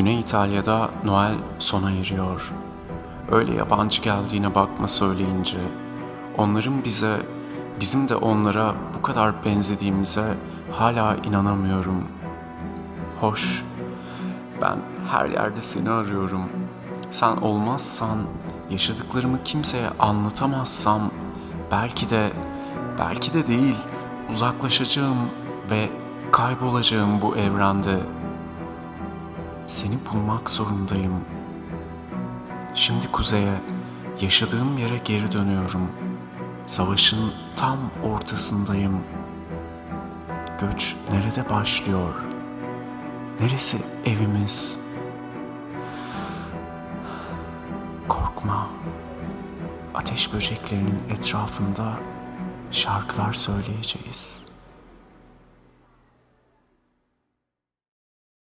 Güney İtalya'da Noel sona eriyor. Öyle yabancı geldiğine bakma söyleyince, onların bize, bizim de onlara bu kadar benzediğimize hala inanamıyorum. Hoş, ben her yerde seni arıyorum. Sen olmazsan, yaşadıklarımı kimseye anlatamazsam, belki de, belki de değil, uzaklaşacağım ve kaybolacağım bu evrende. Seni bulmak zorundayım. Şimdi kuzeye, yaşadığım yere geri dönüyorum. Savaşın tam ortasındayım. Göç nerede başlıyor? Neresi evimiz? Korkma. Ateş böceklerinin etrafında şarkılar söyleyeceğiz.